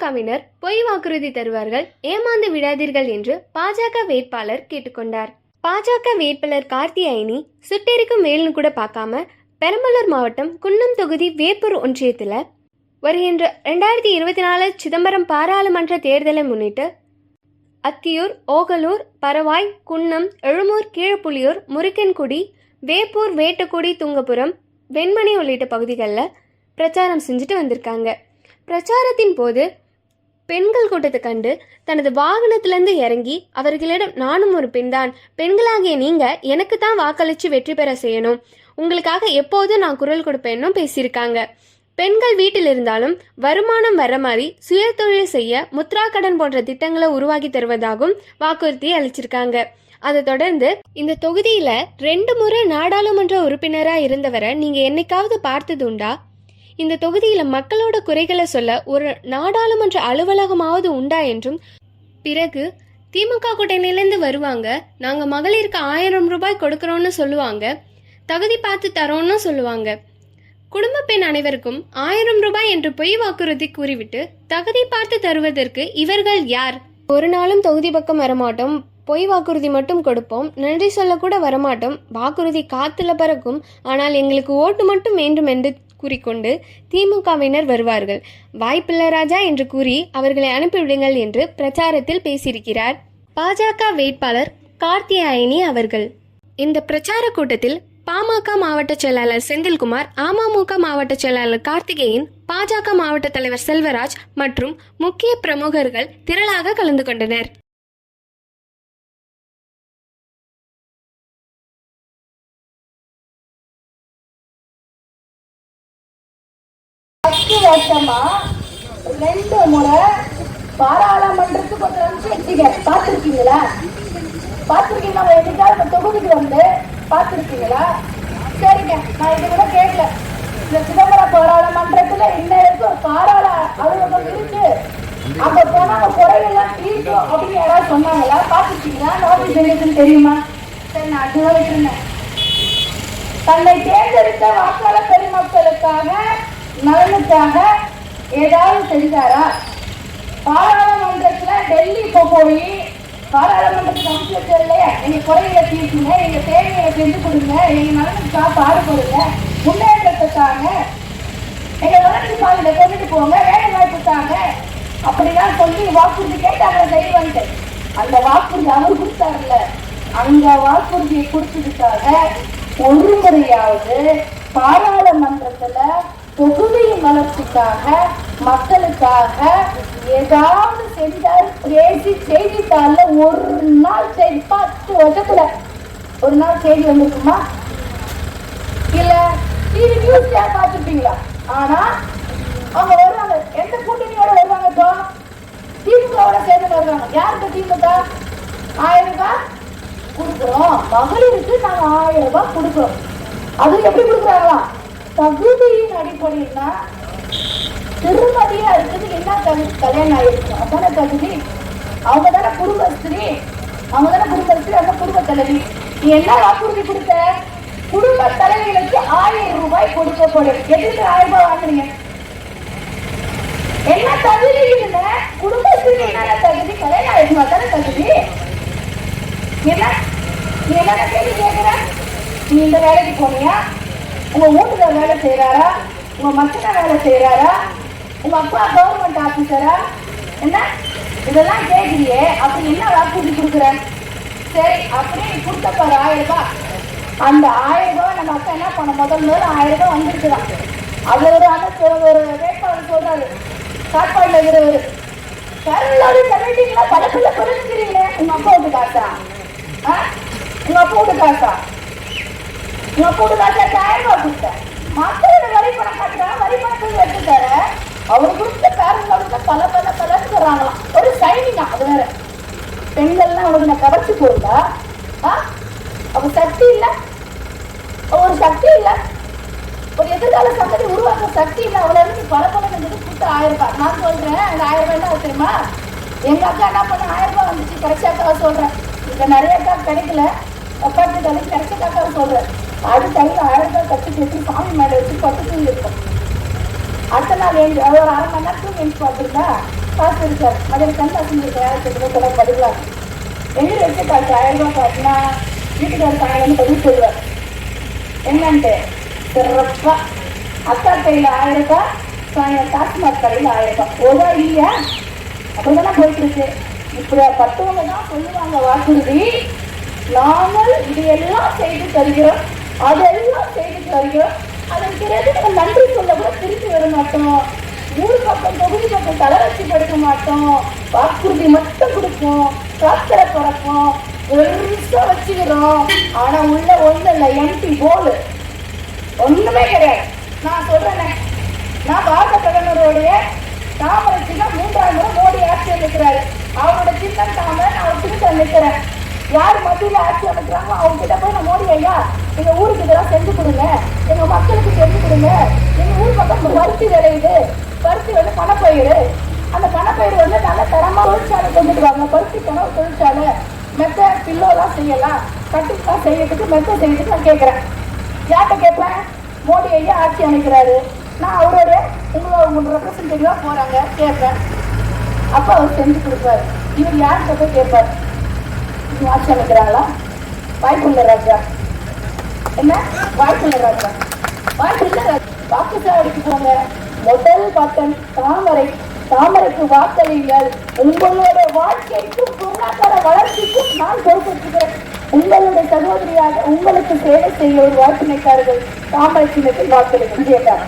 திமுகவினர் பொய் வாக்குறுதி தருவார்கள் ஏமாந்து விடாதீர்கள் என்று பாஜக வேட்பாளர் கேட்டுக்கொண்டார். பாஜக வேட்பாளர் கார்த்தியாயினி சுட்டெரிக்கும் வேல்னு கூட பார்க்காம பெரம்பலூர் மாவட்டம் குன்னம் தொகுதி வேப்பூர் ஒன்றியத்தில் வருகின்ற ரெண்டாயிரத்தி இருபத்தி நாலு சிதம்பரம் பாராளுமன்ற தேர்தலை முன்னிட்டு அத்தியூர் ஓகலூர் பரவாய் குன்னம் எழுமூர் கீழப்புலியூர் முருக்கன்குடி வேப்பூர் வேட்டக்குடி துங்கபுரம் வெண்மணி உள்ளிட்ட பகுதிகளில் பிரச்சாரம் செஞ்சுட்டு வந்திருக்காங்க. பிரச்சாரத்தின் போது பெண்கள் கூட்டத்தை கண்டு தனது வாகனத்திலிருந்து இறங்கி அவர்களிடம் நானும் ஒரு பெண்தான். பெண்களாகிய நீங்க எனக்கு தான் வாக்களிச்சு வெற்றி பெற செய்யணும். உங்களுக்காக எப்போதும் நான் குரல் கொடுப்பேன்னும் பேசியிருக்காங்க. பெண்கள் வீட்டில் இருந்தாலும் வருமானம் வர மாதிரி சுயதொழில் செய்ய முத்ரா கடன் போன்ற திட்டங்களை உருவாக்கி தருவதாகவும் வாக்குறுதி அளிச்சிருக்காங்க. அதை தொடர்ந்து இந்த தொகுதியில ரெண்டு முறை நாடாளுமன்ற உறுப்பினரா இருந்தவரை நீங்க என்னைக்காவது பார்த்தது உண்டா? இந்த தொகுதியில மக்களோட குறைகளை சொல்ல ஒரு நாடாளுமன்ற அலுவலகமாவது உண்டா என்றும் பிறகு திமுக கூட்டணியிலேருந்து வருவாங்க நாங்க மகளிருக்கு ஆயிரம் ரூபாய் கொடுக்கறோம்னு சொல்லுவாங்க தகுதி பார்த்து தரோம்னு சொல்லுவாங்க. குடும்ப பெண் அனைவருக்கும் ஆயிரம் ரூபாய் என்று பொய் வாக்குறுதி கூறிவிட்டு தகுதி பார்த்து தருவதற்கு இவர்கள் யார்? ஒரு நாளும் தொகுதி பக்கம் வரமாட்டோம் பொய் வாக்குறுதி மட்டும் கொடுப்போம் நன்றி சொல்லக்கூட வரமாட்டோம் வாக்குறுதி காத்துல பறக்கும் ஆனால் எங்களுக்கு ஓட்டு மட்டும் வேண்டும் என்று கூறிக்கொண்டு திமுகவினர் வருவார்கள். வாய்ப்பில்ல ராஜா என்று கூறி அவர்களை அனுப்பிவிடுங்கள் என்று பிரச்சாரத்தில் பேசியிருக்கிறார் பாஜக வேட்பாளர் கார்த்தியாயினி அவர்கள். இந்த பிரச்சார கூட்டத்தில் பாமக மாவட்ட செயலாளர் செந்தில்குமார் அமமுக மாவட்ட செயலாளர் கார்த்திகேயன் பாஜக மாவட்ட தலைவர் செல்வராஜ் மற்றும் முக்கிய பிரமுகர்கள் திரளாக கலந்து கொண்டனர். வருஷமா ரெண்டு முறை பாராளுமன்றத்துக்கு ஒரு நிமிஷம் வச்சுக்க பார்த்துருக்கீங்களா? பார்த்துருக்கீங்களா? என்னைக்காவது இந்த தொகுதிக்கு வந்து பார்த்துருக்கீங்களா? சரிங்க. நான் இது கூட கேட்கல. இந்த சிதம்பரம் பாராளுமன்றத்துல இன்ன வரைக்கும் ஒரு பாராள அலுவலகம் இருக்கு. அங்க போனா அந்த குறையெல்லாம் தீர்க்கும் அப்படின்னு யாராவது சொன்னாங்களா? பார்த்துருக்கீங்களா? நோட்டீஸ் இருக்குன்னு தெரியுமா? சரி நான் அதுதான் இருந்தேன் தன்னை தேர்ந்தெடுத்த வாக்காளர் பெருமக்களுக்காக நலனுக்காக ஏதாவது செஞ்சாரா? பாராளுமன்றத்தில் டெல்லி இப்போ போய் பாராளுமன்றத்துக்கு அனுப்பிச்சு இல்லையா எங்கள் குறைகளை தீர்க்குங்க எங்கள் தேவைகளை செஞ்சு கொடுங்க. எங்கள் நலனுக்காக பாடுபடுங்க. முன்னேற்றத்துக்காக. எங்கள் வளர்ச்சி பாதையில் கொண்டுட்டு போங்க. வேலை வாய்ப்புக்காக. அப்படிலாம் சொல்லி வாக்குறுதி கேட்டாங்க செய்வான்ட்டு அந்த வாக்குறுதி அவர் கொடுத்தாருல்ல அந்த வாக்குறுதியை கொடுத்ததுக்காக ஒரு முறையாவது பாராளுமன்றத்தில் தொகுதியின் வளர்ச்சிக்காக மக்களுக்காக ஏதாவது செஞ்சால் பேசி செய்தித்தாள்ல ஒரு நாள் செய்தி பத்து வருஷத்துல ஒரு நாள் செய்தி வந்திருக்குமா? இல்ல டிவி நியூஸ் பார்த்துருப்பீங்களா? ஆனா அவங்க வருவாங்க. எந்த கூட்டணியோட வருவாங்க இப்போ? திமுகவோட சேர்ந்து வருவாங்க. யாருக்கு திமுக? ஆயிரம் ரூபாய் கொடுக்குறோம். மகளிருக்கு நாங்க ஆயிரம் ரூபாய் கொடுக்குறோம். அது எப்படி கொடுக்குறாங்களா தகுதியின் அடிப்படையில்னா திருமதியா இருக்குது என்ன தகுதி கல்யாணம் ஆயிருக்கு அதான தகுதி? அவங்க தானே குடும்பஸ்திரி. அவங்க தானே குடும்பஸ்திரி அந்த குடும்ப தலைவி. நீ என்ன வாக்குறுதி கொடுத்த? குடும்ப தலைவிகளுக்கு ஆயிரம் ரூபாய் கொடுக்கப்படும். எதுக்கு ஆயிரம் ரூபாய் வாங்குறீங்க? என்ன தகுதி இல்ல? குடும்பஸ்திரி என்ன தகுதி? கல்யாணம் ஆயிருக்குமா தானே தகுதி? என்ன? நீ என்ன கேள்வி கேட்கிற? நீ இந்த வேலைக்கு போனியா? உங்க வீட்டுல வேலை செய்யறாரா உங்க மச்சனை வேலை செய்யறாரா உங்க அப்பா கவர்மெண்ட் ஆபீசரா என்ன? இதெல்லாம் கேட்குறியே அப்படி என்ன வாக்குறுதி கொடுக்குற? சரி அப்படியே கொடுத்தப்பாரு ஆயிரம் ரூபாய். அந்த ஆயிரம் ரூபாய் நம்ம அக்கா என்ன பண்ண? முதல் முதல்ல ஆயிரம் ரூபாய் வந்துருக்குதான். அது ஒரு அமைச்சு ஒரு வேட்பாளர் சொல்றாரு. சாப்பாடுல இருக்கிறவர். கரலோடு கரண்டிங்களா படத்துல புரிஞ்சுக்கிறீங்களே உங்க அப்பா வீட்டு காசா? ஆ? உங்க அப்பா வீட்டு காசா? உங்க அப்பா வீட்டு காசா ஆயிரம் ரூபாய் கொடுத்தேன் மக்களோட வரி பணம் காட்டுறாங்க வரி பணத்தை எடுத்துட்டார அவர் கொடுத்த பேரண்ட்ல பல பல பலன்னு சொல்றாங்களாம் ஒரு சைனிங்கா அது வேற பெண்கள்லாம் அவளுக்கு நான் கவர்ச்சி போயிருந்தா ஆ அவ சக்தி இல்லை ஒரு சக்தி இல்லை ஒரு எதிர்கால சந்ததி உருவாக்க சக்தி இல்லை அவளை இருந்து பல பல கொடுத்து ஆயிரம் ரூபாய் நான் சொல்றேன் அந்த ஆயிரம் ரூபாய் என்ன தெரியுமா எங்க அக்கா என்ன பண்ண ஆயிரம் ரூபாய் வந்துச்சு கடைசி அக்காவை சொல்றேன் இப்ப நிறைய அக்கா கிடைக்கல உட்காந்து கடைசி கடைசி அக்காவை சொல்றேன். அது கையில் ஆயிரம் ரூபாய் கட்டி கட்டி சாமி மேல வச்சு பட்டு தூங்கிருக்கோம் அடுத்த நாள் எழுந்து ஒரு அரை மணி நேரத்துக்கு எழுந்து பார்த்துருந்தா காசு இருக்காரு. அதை கண் காசு இருக்க ஆயிரத்தி கூட பதிலாம் வச்சு பார்த்து ஆயிரம் ரூபாய் காசுனா வீட்டுக்காரர் சாயங்காலம் சொல்லி சொல்லுவார். என்னன்ட்டு? சிறப்பா. அக்கா கையில் ஆயிரம் ரூபாய் டாஸ்மாக் கடையில் ஆயிரம் ரூபாய். ஓதா இல்லையா. அப்படிதானே போயிட்டு இருக்கு இப்படி பத்தவங்க தான் சொல்லுவாங்க வாக்குறுதி நாங்கள் இதையெல்லாம் செய்து தருகிறோம். அதெல்லாம் செய்து தரையோ அதன் பிறகு நம்ம நன்றி சொல்ல கூட திருப்பி வர மாட்டோம். ஊர் பக்கம் தொகுதி பக்கம் தலை வச்சு படுக்க மாட்டோம். வாக்குறுதி மட்டும் கொடுப்போம். காத்தரை பிறப்போம். பெருசா வச்சுக்கிறோம். ஆனா உள்ள ஒண்ணு இல்லை. எம்டி போல் ஒண்ணுமே கிடையாது. நான் சொல்றேன். நான் பாரத பிரதமருடைய தாமரை சின்னம் மூன்றாவது முறை மோடி ஆட்சி அமைக்கிறாரு. அவரோட சின்னம் தாமரை நான் அவர் திருத்த நிற்கிறேன் யார் மத்தியில் ஆட்சி அமைக்கிறாங்களோ அவங்க கிட்ட போய் நான் மோடி ஐயா எங்க ஊருக்கு இதெல்லாம் செஞ்சு கொடுங்க. எங்க மக்களுக்கு செஞ்சு கொடுங்க. எங்க ஊர் பக்கம் பருத்தி விளையுது. பருத்தி வந்து பணப்பயிறு அந்த பணப்பயிறு வந்து நல்ல தரமா தொழிற்சாலை கொண்டுட்டு வாங்க. பருத்தி கனவு தொழிற்சாலை. மெத்த பில்லோலாம் செய்யலாம். கட்டுக்கா செய்யறதுக்கு மெத்த செய்யறதுக்கு நான் கேட்குறேன் யார்கிட்ட கேட்பேன்? மோடி ஐயா ஆட்சி அமைக்கிறாரு. நான் அவரோட உங்களோட உங்களோட ரெப்ரசன்டேட்டிவா போறாங்க. கேட்பேன். அப்ப அவர் செஞ்சு கொடுப்பாரு. இவர் யார்கிட்ட போய் கேட்பார்? ஆட்சி அமைக்கிறாங்களா? வாய்ப்புள்ள ராஜா. என்ன? வாய்ப்புள்ள ராஜா. வாய்ப்புள்ள ராஜா. வாக்குச்சாவடிக்கு போங்க. முதல் பட்டன் தாமரை. தாமரைக்கு வாக்களியுங்கள். உங்களோட வாழ்க்கைக்கும் பொருளாதார வளர்ச்சிக்கும் நான் பொறுப்பேற்றுகிறேன். உங்களுடைய சகோதரியாக உங்களுக்கு சேவை செய்ய ஒரு வாய்ப்பினைக்காரர்கள் தாமரை சின்னத்தில் வாக்களிக்கும் கேட்டார்